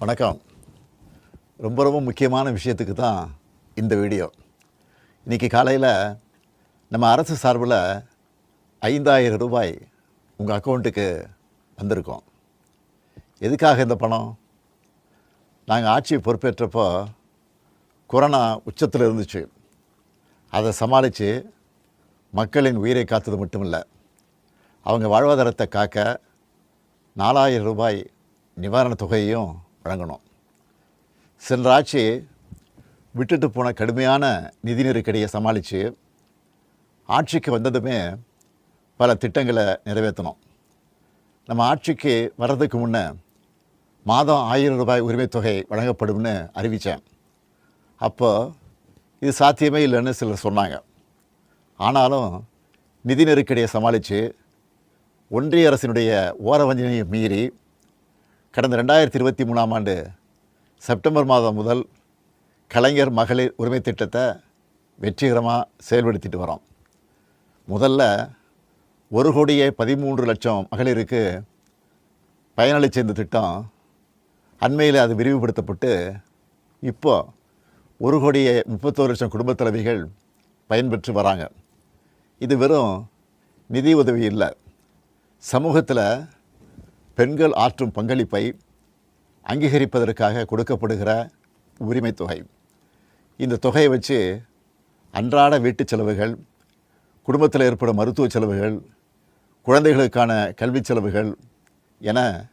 வணக்கம். ரொம்ப ரொம்ப முக்கியமான விஷயத்துக்கு தான் இந்த வீடியோ. இன்றைக்கி காலையில் நம்ம அரசு சார்பில் ஐந்தாயிரம் ரூபாய் உங்கள் அக்கௌண்ட்டுக்கு வந்திருக்கோம். எதுக்காக இந்த பணம்? நாங்கள் ஆட்சி பொறுப்பேற்றப்போ கொரோனா உச்சத்தில் இருந்துச்சு. அதை சமாளித்து மக்களின் உயிரை காத்தது மட்டும் இல்லை அவங்க வாழ்வாதாரத்தை காக்க நாலாயிரம் ரூபாய் நிவாரணத் தொகையையும் வழங்கணும். சென்ற ஆட்சி விட்டுட்டு போன கடுமையான நிதி நெருக்கடியை சமாளித்து ஆட்சிக்கு வந்ததுமே பல திட்டங்களை நிறைவேற்றணும். நம்ம ஆட்சிக்கு வர்றதுக்கு முன்னே மாதம் ஆயிரம் ரூபாய் உரிமைத் தொகை வழங்கப்படும்னு அறிவித்தேன் அப்போது இது சாத்தியமே இல்லைன்னு சிலர் சொன்னாங்க. ஆனாலும் நிதி நெருக்கடியை சமாளித்து ஒன்றிய அரசினுடைய ஓரவஞ்சனையை மீறி கடந்த ரெண்டாயிரத்தி இருபத்தி மூணாம் ஆண்டு செப்டம்பர் மாதம் முதல் கலைஞர் மகளிர் உரிமை திட்டத்தை வெற்றிகரமாக செயல்படுத்திட்டு வரோம். முதல்ல ஒரு கோடியே பதிமூன்று லட்சம் மகளிருக்கு பயனளிச்ச இந்த திட்டம் அண்மையில் அது விரிவுபடுத்தப்பட்டு இப்போ ஒரு கோடியே முப்பத்தோரு லட்சம் குடும்பத் தலைவிகள் பயன்பெற்று வராங்க. இது வெறும் நிதி உதவி இல்லை. சமூகத்தில் பெண்கள் ஆற்றும் பங்களிப்பை அங்கீகரிப்பதற்காக கொடுக்கப்படுகிற உரிமைத் தொகை. இந்த தொகையை வச்சு அன்றாட வீட்டுச் செலவுகள் குடும்பத்தில் ஏற்படும் மருத்துவ செலவுகள் குழந்தைகளுக்கான கல்விச் செலவுகள் என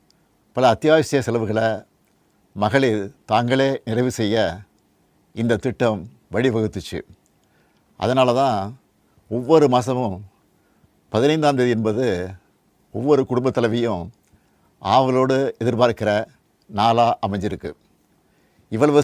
பல அத்தியாவசிய செலவுகளை மகளிர் தாங்களே நிறைவு செய்ய இந்த திட்டம் வழிவகுத்துச்சு. அதனால தான் ஒவ்வொரு மாதமும் பதினைந்தாம் தேதி என்பது ஒவ்வொரு குடும்பத் தலைவியும் ஆவலோடு எதிர்பார்க்கிற நாளாக அமைஞ்சிருக்கு. இவ்வளவு